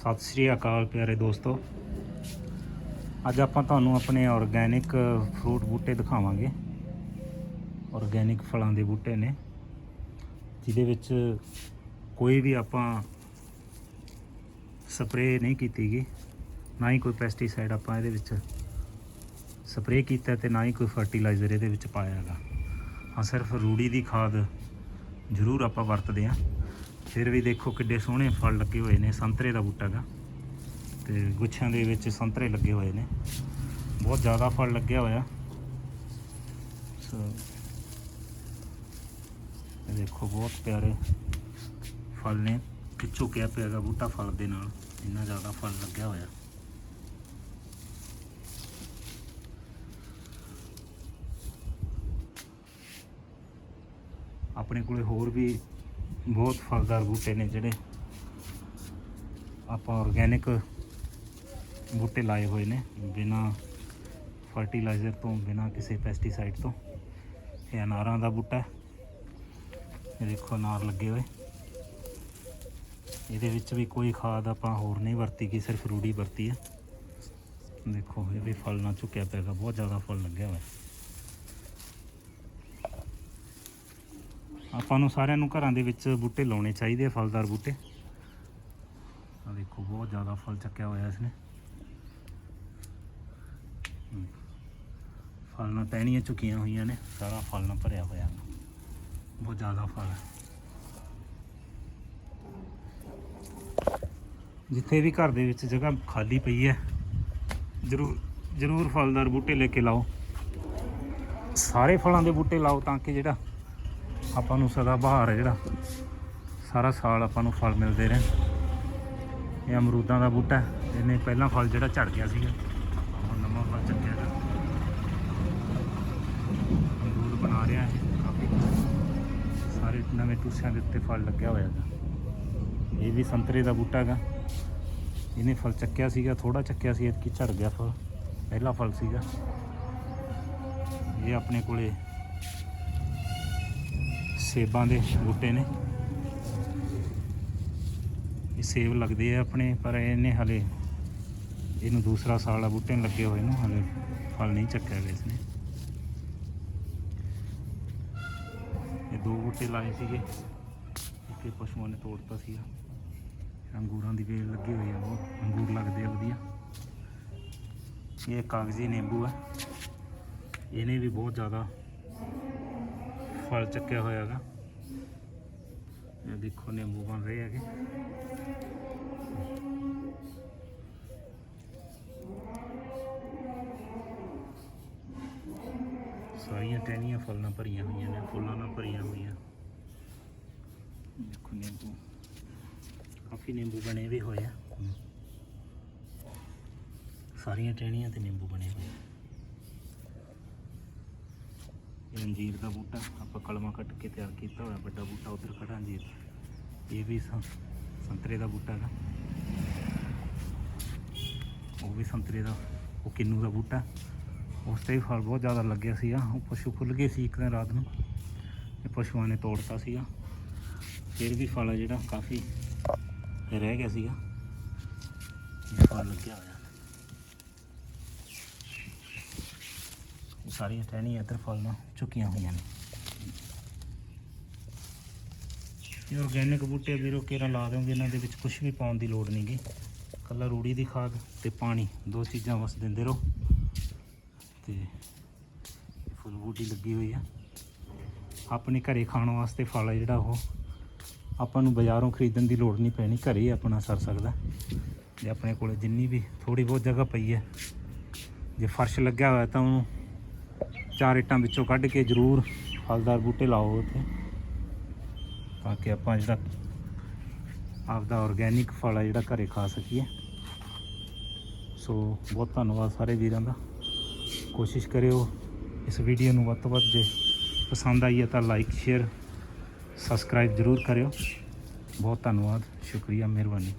ਸਤਿ ਸ਼੍ਰੀ ਅਕਾਲ ਪਿਆਰੇ ਦੋਸਤੋ। ਅੱਜ ਆਪਾਂ ਤੁਹਾਨੂੰ ਆਪਣੇ ਆਰਗੈਨਿਕ ਫਰੂਟ ਬੂਟੇ ਦਿਖਾਵਾਂਗੇ। ਆਰਗੈਨਿਕ ਫਲਾਂ ਦੇ ਬੂਟੇ ਨੇ, ਜਿਹਦੇ ਵਿੱਚ ਕੋਈ ਵੀ ਆਪਾਂ ਸਪਰੇਅ ਨਹੀਂ ਕੀਤੀ ਗਈ ਨਾ ਹੀ ਕੋਈ ਪੈਸਟੀਸਾਈਡ ਆਪਾਂ ਇਹਦੇ ਵਿੱਚ ਸਪਰੇਅ ਕੀਤਾ ਤੇ ਨਾ ਹੀ ਕੋਈ ਫਰਟੀਲਾਈਜ਼ਰ ਇਹਦੇ ਵਿੱਚ ਪਾਇਆ ਹੈਗਾ ਹਾਂ, ਸਿਰਫ ਰੂੜੀ ਦੀ ਖਾਦ ਜ਼ਰੂਰ ਆਪਾਂ ਵਰਤਦੇ ਹਾਂ। ਫਿਰ ਵੀ ਦੇਖੋ ਕਿੱਡੇ ਸੋਹਣੇ ਫਲ ਲੱਗੇ ਹੋਏ ਨੇ, ਸੰਤਰੇ ਦਾ ਬੂਟਾ ਗਾ। ਤੇ ਗੁੱਛਾਂ ਦੇ ਵਿੱਚ ਸੰਤਰੇ ਲੱਗੇ ਹੋਏ ਨੇ। ਬਹੁਤ ਜ਼ਿਆਦਾ ਫਲ ਲੱਗਿਆ ਹੋਇਆ। ਸੋ ਇਹ ਦੇਖੋ ਬਹੁਤ ਪਿਆਰੇ ਫਲ ਨੇ। ਪਿੱਛੋਂ ਕਿਆ ਪਿਆਗਾ ਬੂਟਾ ਫਲ ਦੇ ਨਾਲ, ਇੰਨਾ ਜ਼ਿਆਦਾ ਫਲ ਲੱਗਿਆ ਹੋਇਆ। ਆਪਣੇ ਕੋਲੇ ਹੋਰ ਵੀ ਬਹੁਤ ਫਲਦਾਰ ਬੂਟੇ ਨੇ ਜਿਹੜੇ। ਆਪਾਂ ਆਰਗੈਨਿਕ ਬੂਟੇ ਲਾਏ ਹੋਏ ਨੇ, ਬਿਨਾ ਫਰਟੀਲਾਈਜ਼ਰ ਤੋਂ, ਬਿਨਾ ਕਿਸੇ ਪੈਸਟੀਸਾਈਡ ਤੋਂ। ਇਹ ਅਨਾਰਾਂ ਦਾ ਬੂਟਾ ਹੈ। ਦੇਖੋ ਅਨਾਰ ਲੱਗੇ ਹੋਏ। ਇਹਦੇ ਵਿੱਚ ਵੀ ਕੋਈ ਖਾਦ ਆਪਾਂ ਹੋਰ ਨਹੀਂ ਵਰਤੀ ਕਿ ਸਿਰਫ ਰੂੜੀ ਵਰਤੀ ਹੈ। ਦੇਖੋ, ਇਹ ਵੀ ਫਲ ਨਾ ਚੁੱਕਿਆ ਪਿਆਗਾ ਬਹੁਤ ਜ਼ਿਆਦਾ ਫਲ ਲੱਗਿਆ ਹੋਇਆ। ਆਪਾਂ ਨੂੰ ਸਾਰਿਆਂ ਨੂੰ ਘਰਾਂ ਦੇ ਵਿੱਚ ਬੂਟੇ ਲਾਉਣੇ ਚਾਹੀਦੇ ਆ, ਫਲਦਾਰ ਬੂਟੇ। ਆ ਦੇਖੋ, ਬਹੁਤ ਜ਼ਿਆਦਾ ਫਲ ਚੱਕਿਆ ਹੋਇਆ ਇਸਨੇ ਫਲ ਨਾਲ ਟਹਿਣੀਆਂ ਝੁਕੀਆਂ ਹੋਈਆਂ ਨੇ, ਸਾਰਾ ਫਲ ਨਾਲ ਭਰਿਆ ਹੋਇਆ। ਬਹੁਤ ਜ਼ਿਆਦਾ ਫਲ। ਹੈ ਜਿੱਥੇ ਵੀ ਘਰ ਦੇ ਵਿੱਚ ਜਗ੍ਹਾ ਖਾਲੀ ਪਈ ਹੈ, ਜ਼ਰੂਰ ਜ਼ਰੂਰ ਫਲਦਾਰ ਬੂਟੇ ਲੈ ਕੇ ਲਾਓ। ਸਾਰੇ ਫਲਾਂ ਦੇ ਬੂਟੇ ਲਾਓ ਤਾਂ ਕਿ ਜਿਹੜਾ ਆਪਾਂ ਨੂੰ ਸਦਾ ਬਹਾਰ ਹੈ ਜਿਹੜਾ। ਸਾਰਾ ਸਾਲ ਆਪਾਂ ਨੂੰ ਫਲ ਮਿਲਦੇ ਰਹਿਣ। ਇਹ ਅਮਰੂਦਾਂ ਦਾ ਬੂਟਾ ਇਹਨੇ ਪਹਿਲਾਂ ਫਲ ਜਿਹੜਾ ਝੜ ਗਿਆ ਸੀਗਾ। ਹੁਣ ਨਵਾਂ ਫਲ ਚੱਕਿਆ ਗਾ ਅਮਰੂਦ ਬਣਾ ਰਿਹਾ ਹੈ ਕਾਫੀ ਸਾਰੇ ਨਵੇਂ ਟੂਸਿਆਂ ਦੇ ਉੱਤੇ ਫਲ ਲੱਗਿਆ ਹੋਇਆ ਹੈ ਇਹ ਵੀ ਸੰਤਰੇ ਦਾ ਬੂਟਾ ਹੈਗਾ। ਇਹਨੇ ਫਲ ਚੱਕਿਆ ਸੀਗਾ। ਥੋੜਾ ਚੱਕਿਆ ਸੀ। ਐਤਕੀ ਝੜ ਗਿਆ ਫਲ। ਪਹਿਲਾ ਫਲ ਸੀਗਾ। ਇਹ ਆਪਣੇ ਕੋਲੇ ਸੇਬਾਂ ਦੇ ਬੂਟੇ ਨੇ। ਇਹ ਸੇਬ ਲੱਗਦੇ ਆ ਆਪਣੇ, ਪਰ ਇਹਨੇ ਹਲੇ ਇਹਨੂੰ ਦੂਸਰਾ ਸਾਲ ਆ ਬੂਟੇ ਨੂੰ ਲੱਗੇ ਹੋਏ ਨੂੰ, ਹਲੇ ਫਲ ਨਹੀਂ ਚੱਕਿਆ ਗਿਆ ਇਸਨੇ। ਇਹ ਦੋ ਬੂਟੇ ਲਾਏ ਸੀਗੇ। ਇੱਕ ਪਸ਼ੂਆਂ ਨੇ ਤੋੜਤਾ ਸੀਗਾ। ਅੰਗੂਰਾਂ ਦੀ ਵੇਲ ਲੱਗੀ ਹੋਈ ਆ ਉਹ, ਅੰਗੂਰ ਲੱਗਦੇ ਆ ਵਧੀਆ। ਇਹ ਕਾਗਜ਼ੀ ਨਿੰਬੂ ਆ। ਇਹਨੇ ਵੀ ਬਹੁਤ ਜ਼ਿਆਦਾ ਫਲ ਚੱਕਿਆ ਹੋਇਆ ਹੈਗਾ। ਇਹ ਦੇਖੋ ਨਿੰਬੂ ਬਣ ਰਹੇ ਹੈਗੇ। ਸਾਰੀਆਂ ਟਹਿਣੀਆਂ ਫਲ ਨਾਲ ਭਰੀਆਂ ਹੋਈਆਂ ਨੇ, ਫੁੱਲਾਂ ਨਾਲ ਭਰੀਆਂ ਹੋਈਆਂ। ਦੇਖੋ ਨਿੰਬੂ। ਕਾਫੀ ਨਿੰਬੂ ਬਣੇ ਵੀ ਹੋਏ ਆ। ਸਾਰੀਆਂ ਟਹਿਣੀਆਂ ਤੇ ਨਿੰਬੂ ਬਣੇ ਹੋਏ ਆ ਇਹ ਅੰਜੀਰ ਦਾ ਬੂਟਾ। ਆਪਾਂ ਕਲਮਾ ਕੱਟ ਕੇ ਤਿਆਰ ਕੀਤਾ ਹੋਇਆ, ਵੱਡਾ ਬੂਟਾ ਉਧਰ ਖੜਾ ਅੰਜੀਰ ਇਹ ਵੀ ਸੰਤਰੇ ਦਾ ਬੂਟਾ ਹੈਗਾ ਉਹ ਵੀ ਸੰਤਰੇ ਦਾ, ਉਹ ਕਿੰਨੂ ਦਾ ਬੂਟਾ। ਉਸ ਤੇ ਵੀ ਫਲ ਬਹੁਤ ਜ਼ਿਆਦਾ ਲੱਗਿਆ ਸੀਗਾ। ਉਹ ਪਸ਼ੂ ਖੁੱਲ ਗਏ ਸੀ ਇੱਕ ਦਿਨ ਰਾਤ ਨੂੰ ਇਹ ਪਸ਼ੂਆਂ ਨੇ ਤੋੜਤਾ ਸੀਗਾ। ਫਿਰ ਵੀ ਫਲ ਜਿਹੜਾ, ਕਾਫੀ ਰਹਿ ਗਿਆ ਸੀਗਾ। ਇਹ ਫਲ ਲੱਗਿਆ ਹੋਇਆ। ਸਾਰੀਆਂ ਟਹਿਣੀਆਂ ਇੱਧਰ ਫਲ ਨਾਲ ਚੁੱਕੀਆਂ ਹੋਈਆਂ ਨੇ। ਇਹ ਆਰਗੈਨਿਕ ਬੂਟੇ ਵੀਰੋ ਕੇਰਾ ਲਾ ਦਿਓਗੇ? ਇਹਨਾਂ ਦੇ ਵਿੱਚ ਕੁਝ ਵੀ ਪਾਉਣ ਦੀ ਲੋੜ ਨਹੀਂਗੀ ਕੱਲਾ ਰੂੜੀ ਦੀ ਖਾਦ ਤੇ ਪਾਣੀ, ਦੋ ਚੀਜ਼ਾਂ ਬਸ ਦਿੰਦੇ ਰਹੋ। ਤੇ ਫੁੱਲ ਬੂਟੀ ਲੱਗੀ ਹੋਈ ਆ। ਆਪਣੇ ਘਰੇ ਖਾਣ ਵਾਸਤੇ ਫਲ ਜਿਹੜਾ ਉਹ। ਆਪਾਂ ਨੂੰ ਬਾਜ਼ਾਰੋਂ ਖਰੀਦਣ ਦੀ ਲੋੜ ਨਹੀਂ ਪੈਣੀ, ਘਰੇ ਹੀ ਆਪਣਾ ਸਰ ਸਕਦਾ। ਜੇ ਆਪਣੇ ਕੋਲ ਜਿੰਨੀ ਵੀ ਥੋੜੀ ਬਹੁਤ ਜਗ੍ਹਾ ਪਈ ਹੈ। ਜੇ ਫਰਸ਼ ਲੱਗਿਆ ਹੋਇਆ ਤਾਂ ਉਹਨੂੰ ਚਾਰ ਇੱਟਾਂ ਵਿੱਚੋਂ ਕੱਢ ਕੇ ਜ਼ਰੂਰ ਫਲਦਾਰ ਬੂਟੇ ਲਾਓ ਉੱਥੇ ਤਾਂ ਕਿ ਆਪਾਂ ਜਿਹੜਾ ਆਪਦਾ ਆਰਗੈਨਿਕ ਫਲ ਆ ਜਿਹੜਾ ਘਰੇ ਖਾ ਸਕੀਏ। ਸੋ ਬਹੁਤ ਧੰਨਵਾਦ ਸਾਰੇ ਵੀਰਾਂ ਦਾ। ਕੋਸ਼ਿਸ਼ ਕਰਿਓ ਇਸ ਵੀਡੀਓ ਨੂੰ ਵੱਧ ਤੋਂ ਵੱਧ ਜੇ ਪਸੰਦ ਆਈ ਹੈ ਤਾਂ ਲਾਈਕ ਸ਼ੇਅਰ ਸਬਸਕ੍ਰਾਈਬ ਜ਼ਰੂਰ ਕਰਿਓ। ਬਹੁਤ ਧੰਨਵਾਦ, ਸ਼ੁਕਰੀਆ, ਮਿਹਰਬਾਨੀ।